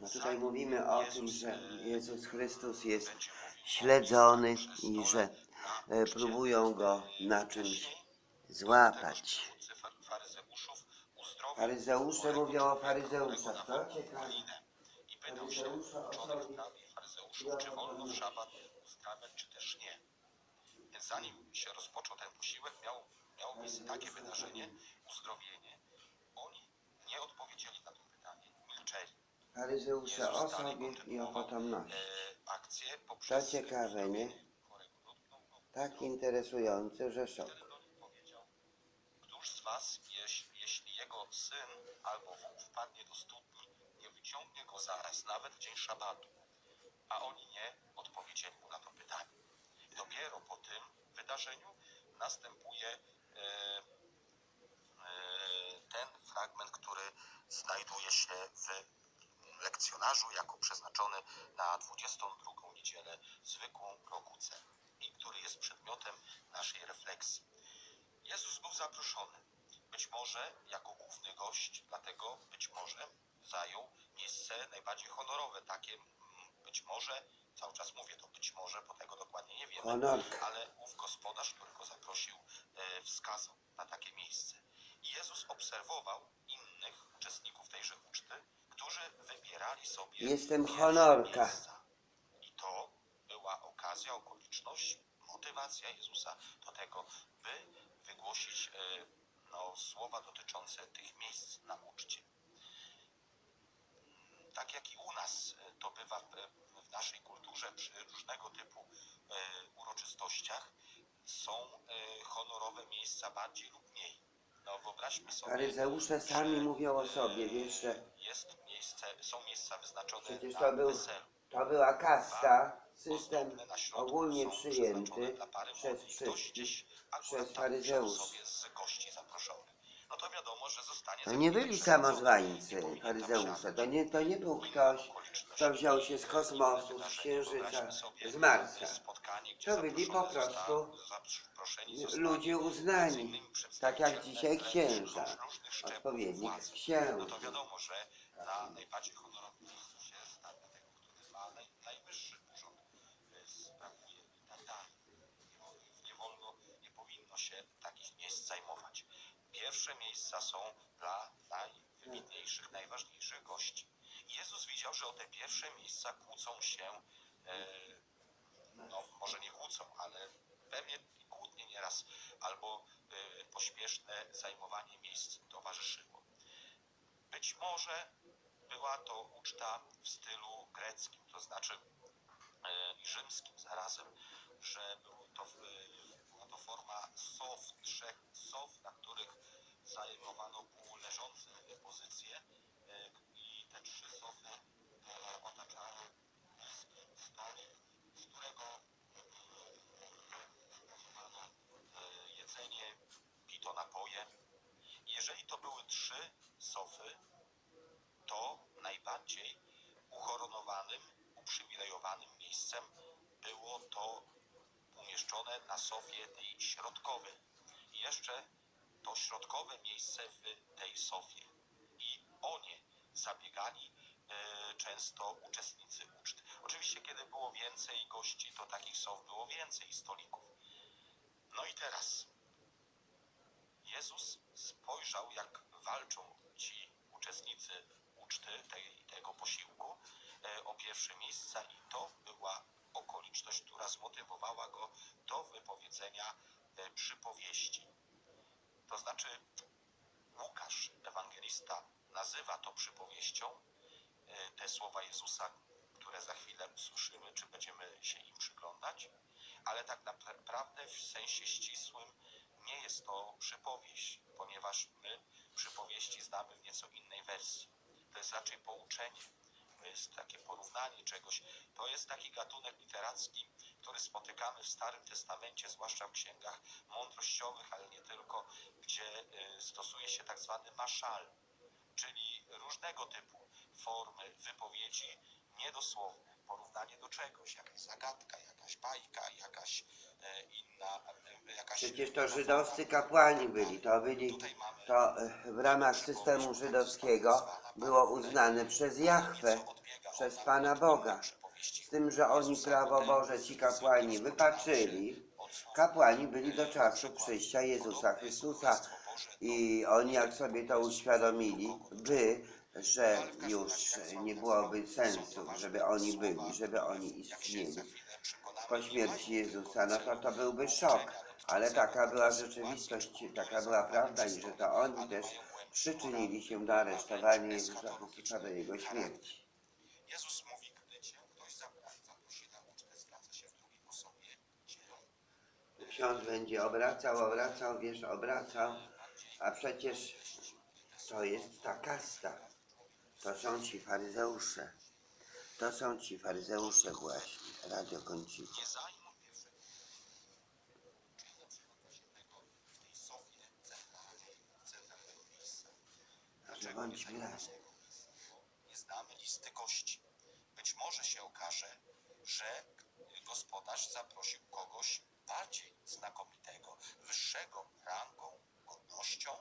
No tutaj mówimy o tym, że Jezus Chrystus jest śledzony i że e, próbują go na czymś złapać. Faryzeusze mówią o faryzeuszach, co ciekawe. i pytał się uczonych praw i faryzeuszów, czy wolno w szabat uzdrawiać, czy też nie. Więc zanim się rozpoczął ten posiłek, miało, miało miejsce takie wydarzenie, uzdrowienie. Oni nie to pytanie, Faryzeusze o sobie i o potomności. E, To ciekawe, nie? ludu, no, no, Tak interesujące, że szok. Któż z was, jeś, jeśli jego syn albo wół wpadnie do studni, nie wyciągnie go zaraz, nawet w dzień szabatu? A oni nie odpowiedzieli mu na to pytanie. Dopiero po tym wydarzeniu następuje e, e, ten fragment, który znajduje się w lekcjonarzu jako przeznaczony na 22 niedzielę zwykłą roku C i który jest przedmiotem naszej refleksji. Jezus był zaproszony, być może jako główny gość, dlatego być może zajął miejsce najbardziej honorowe, takie mm, być może, cały czas mówię to być może, bo tego dokładnie nie wiemy, ale ów gospodarz, który go zaprosił, e, wskazał na takie miejsce. I Jezus obserwował innych uczestników tejże uczty, którzy wybierali sobie Jestem honorka. miejsca. I to była okazja, okoliczność, motywacja Jezusa do tego, by wygłosić e, no, słowa dotyczące tych miejsc na uczcie. Tak jak i u nas e, to bywa w, w naszej kulturze przy różnego typu e, uroczystościach, są e, honorowe miejsca bardziej lub mniej. No wyobraźmy sobie, Faryzeusze sami że, mówią o e, sobie, wiesz, że jest miejsce, są miejsca wyznaczone przecież na to był, weselu. to była kasta, system Ozdobne na środku ogólnie są przyjęty przeznaczone dla pary przez młodych. Ktoś wszystkich. gdzieś akurat przez tam sobie z. No nie byli samozwańcy, faryzeusze. To nie, to nie był ktoś, kto wziął się z kosmosu, z księżyca, z Marsa. To byli po prostu ludzie uznani, tak jak dzisiaj księża, odpowiednik władzy. No księży. to wiadomo, że na najbardziej honorowym miejscu się stawia tego, który ma naj, najwyższy urząd, y, sprawuje i tak dalej. Nie, wo- nie wolno, nie powinno się takich miejsc zajmować. Pierwsze miejsca są dla najwybitniejszych, najważniejszych gości. Jezus widział, że o te pierwsze miejsca kłócą się, e, no może nie kłócą, ale pewnie kłótnie nieraz, albo e, pośpieszne zajmowanie miejsc towarzyszyło. Być może była to uczta w stylu greckim, to znaczy e, i rzymskim zarazem, że był to, była to forma sow, trzech sow, na których zajmowano półleżące pozycje e, i te trzy sofy e, otaczały niski stolik, z którego spożywano e, jedzenie, pito napoje. Jeżeli to były trzy sofy, to najbardziej uhoronowanym, uprzywilejowanym miejscem było to umieszczone na sofie tej środkowej. I jeszcze to środkowe miejsce w tej sofie. I o nie zabiegali e, często uczestnicy uczty. Oczywiście, kiedy było więcej gości, to takich sof było więcej stolików. No i teraz Jezus spojrzał, jak walczą ci uczestnicy uczty, tej, tego posiłku, e, o pierwsze miejsca i to była okoliczność, która zmotywowała go do wypowiedzenia e, przypowieści. To znaczy, Łukasz, ewangelista, nazywa to przypowieścią, e, te słowa Jezusa, które za chwilę usłyszymy, czy będziemy się im przyglądać, ale tak naprawdę w sensie ścisłym nie jest to przypowieść, ponieważ my przypowieści znamy w nieco innej wersji. To jest raczej pouczenie, to jest takie porównanie czegoś. To jest taki gatunek literacki, który spotykamy w Starym Testamencie, zwłaszcza w księgach mądrościowych, ale nie tylko, gdzie y, stosuje się tak zwany maszal, czyli różnego typu formy wypowiedzi niedosłowne, porównanie do czegoś, jakaś zagadka, jakaś bajka, jakaś e, inna, e, jakaś... Przecież to żydowscy kapłani byli, to byli, Tutaj mamy to e, w ramach systemu żydowskiego było uznane przez Jahwe, przez Pana Boga. Z tym, że oni prawo Boże, ci kapłani wypaczyli, kapłani byli do czasu przyjścia Jezusa Chrystusa. I oni jak sobie to uświadomili, by, że już nie byłoby sensu, żeby oni byli, żeby oni istnieli. Po śmierci Jezusa, no to to byłby szok, ale taka była rzeczywistość, taka była prawda i że to oni też przyczynili się do aresztowania Jezusa Chrystusa do Jego śmierci. Jezus mówi, gdy cię ktoś zapra- zaprosi na ucztę, zwraca się w drugiej osobie dzielony. Ksiądz będzie obracał, obracał, wiesz, obracał, a przecież to jest ta kasta. To są ci faryzeusze. To są ci faryzeusze właśnie. Radio kończyło. Nie zajmuj pierwszego. Czyli na przykład właśnie tego w tej sofie centralnej, centralnego miejsca. Że bądź tutaj glad. mamy tego miejsca? Bo Nie znamy listy gości. Być może się okaże, że gospodarz zaprosił kogoś bardziej znakomitego, wyższego rangą, godnością,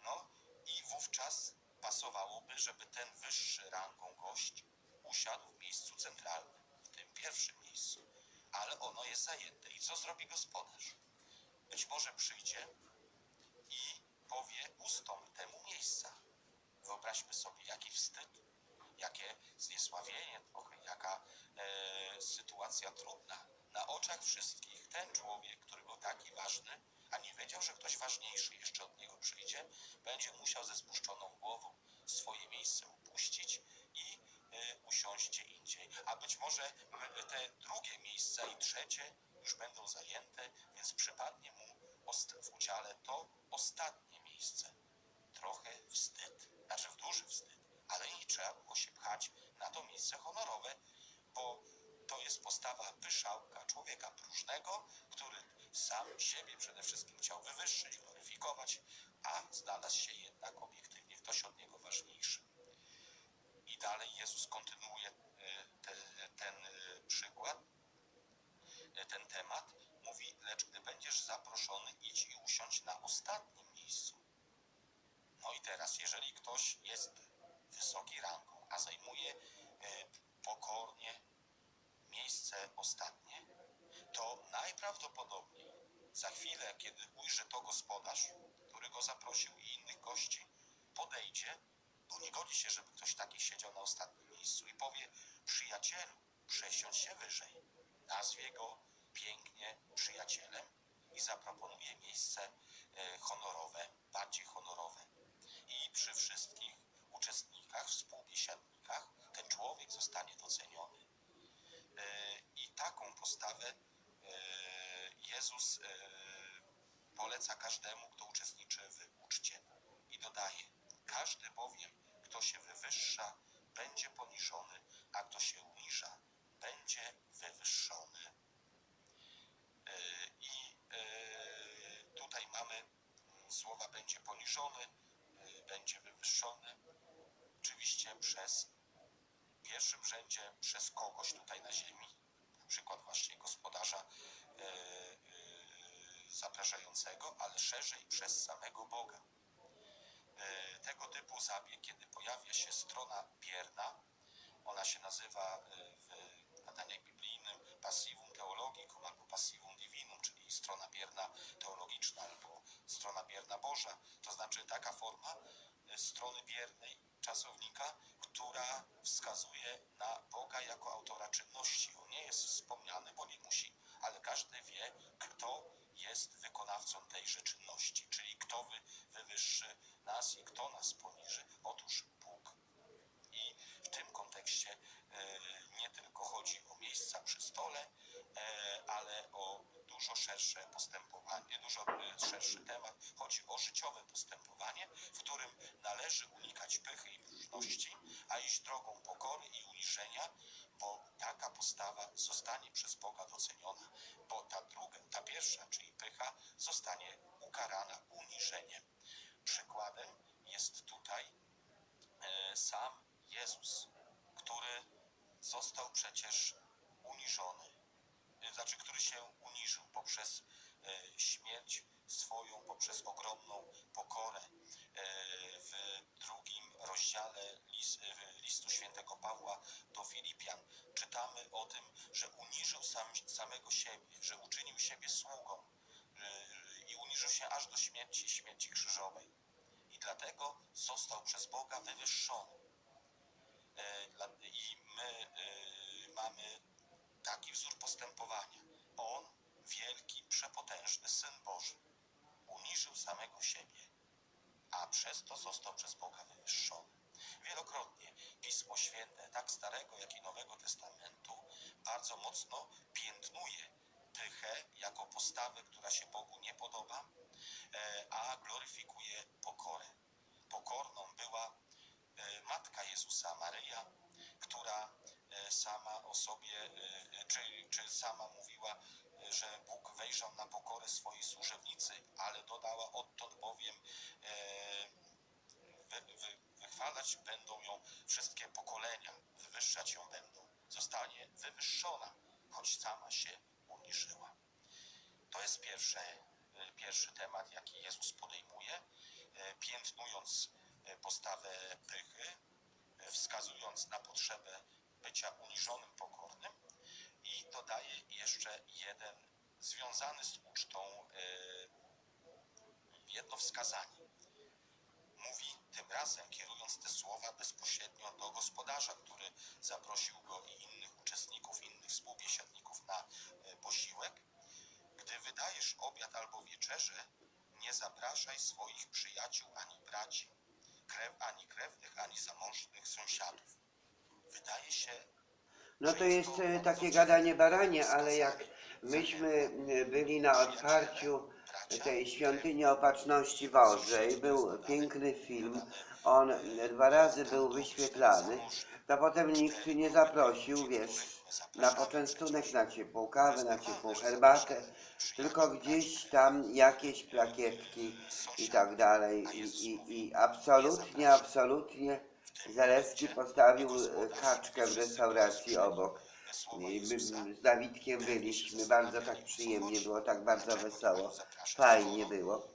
no i wówczas pasowałoby, żeby ten wyższy rangą gość usiadł w miejscu centralnym, w tym pierwszym miejscu, ale ono jest zajęte. I co zrobi gospodarz? Być może przyjdzie i powie ustąp temu miejsca. Wyobraźmy sobie, jaki wstyd, jakie zniesławienie trochę, jaka e, sytuacja trudna. Na oczach wszystkich ten człowiek, który był taki ważny, a nie wiedział, że ktoś ważniejszy jeszcze od niego przyjdzie, będzie musiał ze spuszczoną głową swoje miejsce opuścić i e, usiąść gdzie indziej. A być może m, te drugie miejsca i trzecie już będą zajęte, więc przypadnie mu w udziale to ostatnie miejsce. Trochę wstyd, znaczy w duży wstyd, ale i trzeba było się pchać na to miejsce honorowe, bo to jest postawa pyszałka, człowieka próżnego, który sam siebie przede wszystkim chciał wywyższyć, gloryfikować, a znalazł się jednak obiektywnie ktoś od niego ważniejszy. I dalej Jezus kontynuuje e, te, ten e, przykład, e, ten temat. Mówi, lecz gdy będziesz zaproszony, idź i usiądź na ostatnim miejscu. No i teraz, jeżeli ktoś jest wysoki rangą, a zajmuje pokornie miejsce ostatnie, to najprawdopodobniej za chwilę, kiedy ujrzy to gospodarz, który go zaprosił i innych gości, podejdzie, bo nie godzi się, żeby ktoś taki siedział na ostatnim miejscu i powie, przyjacielu, przesiądź się wyżej. Nazwie go pięknie przyjacielem i zaproponuje miejsce e, honorowe, bardziej honorowe. I przy wszystkich uczestnikach, współbiesiadnikach ten człowiek zostanie doceniony. Jezus e, poleca każdemu, kto uczestniczy w uczcie. I dodaje, każdy bowiem, kto się wywyższa, będzie poniżony, a kto się uniża, będzie wywyższony. E, I e, tutaj mamy mm, słowa będzie poniżony, będzie wywyższony. Oczywiście przez w pierwszym rzędzie przez kogoś tutaj na ziemi, przykład właśnie gospodarza e, e, zapraszającego, ale szerzej przez samego Boga. E, tego typu zabieg, kiedy pojawia się strona bierna, ona się nazywa w nadaniach biblijnym passivum theologicum albo passivum divinum, czyli strona bierna teologiczna albo strona bierna Boża. To znaczy taka forma strony biernej czasownika, która wskazuje na Boga jako autora czynności. On nie jest wspomniany, bo nie musi, ale każdy wie, kto jest wykonawcą tejże czynności, czyli kto wy, wywyższy nas i kto nas poniży. Otóż Bóg. I w tym kontekście e, nie tylko chodzi o miejsca przy stole, e, ale o dużo szersze postępowanie, dużo e, szerszy temat. Chodzi o życiowe postępowanie, w którym należy unikać pychy i a iść drogą pokory i uniżenia, bo taka postawa zostanie przez Boga doceniona, bo ta druga, ta pierwsza, czyli pycha, zostanie ukarana uniżeniem. Przykładem jest tutaj e, sam Jezus, który został przecież uniżony, y, znaczy, który się uniżył poprzez e, śmierć swoją, poprzez ogromną pokorę. E, W drugim rozdziale lis- w listu świętego Pawła do Filipian czytamy o tym, że uniżył sam, samego siebie, że uczynił siebie sługą i uniżył się aż do śmierci, śmierci krzyżowej. I dlatego został przez Boga wywyższony. E, I my y, mamy taki wzór postępowania. On, wielki, przepotężny Syn Boży, uniżył samego siebie, a przez to został przez Boga wywyższony. Wielokrotnie Pismo Święte, tak Starego, jak i Nowego Testamentu, bardzo mocno piętnuje pychę jako postawę, która się Bogu nie podoba, e, a gloryfikuje pokorę. Pokorną była e, matka Jezusa, Maryja, która e, sama o sobie, czy, czy sama mówiła, że Bóg wejrzał na pokorę swojej służebnicy, ale dodała odtąd bowiem wychwalać będą ją wszystkie pokolenia, wywyższać ją będą. Zostanie wywyższona, choć sama się uniżyła. To jest pierwsze, e, pierwszy temat, jaki Jezus podejmuje, e, piętnując e, postawę pychy, e, wskazując na potrzebę bycia uniżonym, pokornym i dodaje jeszcze jeden związany z ucztą jedno wskazanie. Mówi tym razem, kierując te słowa bezpośrednio do gospodarza, który zaprosił go i innych uczestników, innych współbiesiadników na e, posiłek. Gdy wydajesz obiad albo wieczerzę, nie zapraszaj swoich przyjaciół ani braci, krew, ani krewnych, ani zamążnych sąsiadów. Wydaje się, No to jest e, takie gadanie baranie, ale jak myśmy e, byli na otwarciu tej świątyni opatrzności Bożej, był piękny film, on dwa razy był wyświetlany, to potem nikt nie zaprosił, wiesz, na poczęstunek, na ciepłą kawę, na ciepłą herbatę, tylko gdzieś tam jakieś plakietki i tak dalej. I, i, i absolutnie, absolutnie Zalewski postawił e, kaczkę w restauracji obok. I my z Dawidkiem byliśmy, bardzo tak przyjemnie było, tak bardzo wesoło, fajnie było.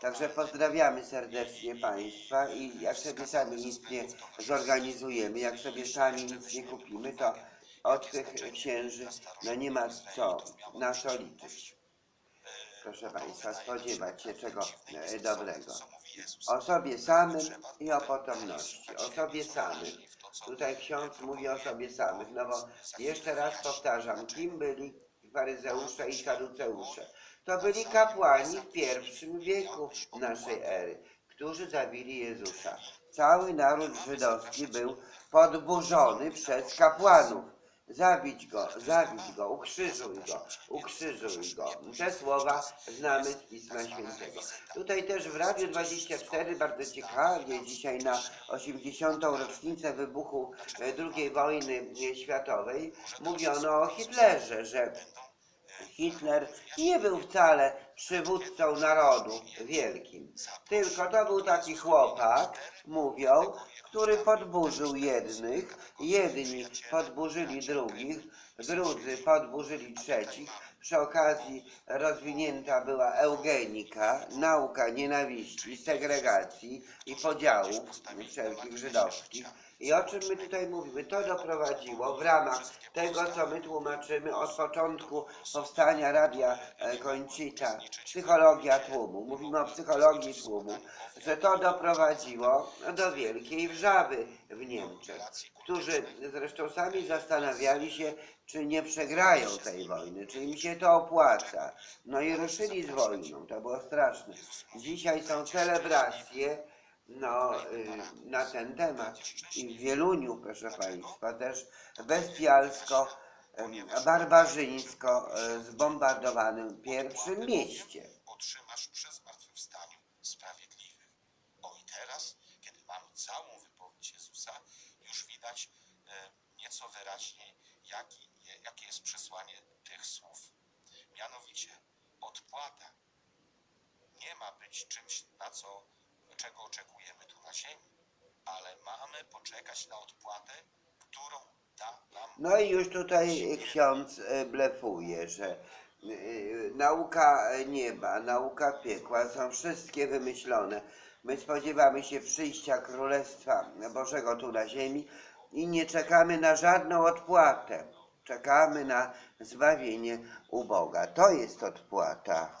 Także pozdrawiamy serdecznie Państwa i jak sobie sami nic nie zorganizujemy, jak sobie sami nic nie kupimy, to od tych księży no nie ma co, na co liczyć. Proszę Państwa, spodziewać się czego e, dobrego. O sobie samym i o potomności. O sobie samym. Tutaj ksiądz mówi o sobie samych, no bo jeszcze raz powtarzam, kim byli faryzeusze i saduceusze? To byli kapłani w pierwszym wieku naszej ery, którzy zabili Jezusa. Cały naród żydowski był podburzony przez kapłanów. Zabić go, zabić go, ukrzyżuj go, ukrzyżuj go. Te słowa znamy z Pisma Świętego. Tutaj też w Radiu 24 bardzo ciekawie dzisiaj na 80. rocznicę wybuchu e, II wojny e, światowej mówiono o Hitlerze, że Hitler nie był wcale przywódcą narodu wielkim, tylko to był taki chłopak, mówią, który podburzył jednych, jedni podburzyli drugich, drudzy podburzyli trzecich. Przy okazji rozwinięta była eugenika, nauka nienawiści, segregacji i podziałów wszelkich żydowskich. I o czym my tutaj mówimy? To doprowadziło w ramach tego, co my tłumaczymy od początku powstania Radia e, Kończyta, psychologia tłumu. Mówimy o psychologii tłumu, że to doprowadziło do wielkiej wrzawy w Niemczech, którzy zresztą sami zastanawiali się, czy nie przegrają tej wojny, czy im się to opłaca. No i ruszyli z wojną, to było straszne. Dzisiaj są celebracje no, y, na ten temat. I w Wieluniu, proszę Państwa, też bestialsko, em, barbarzyńsko e, zbombardowanym pierwszym mieście. otrzymasz przy zmartwychwstaniu sprawiedliwych. O i teraz, całą wypowiedź Jezusa, już widać e, nieco wyraźniej, jaki, jakie jest przesłanie tych słów. Mianowicie, odpłata nie ma być czymś, na co, czego oczekujemy tu na ziemi, ale mamy poczekać na odpłatę, którą da nam No i już tutaj ksiądz e, blefuje, że e, nauka nieba, nauka piekła są wszystkie wymyślone. My spodziewamy się przyjścia Królestwa Bożego tu na ziemi i nie czekamy na żadną odpłatę. Czekamy na zbawienie u Boga. To jest odpłata.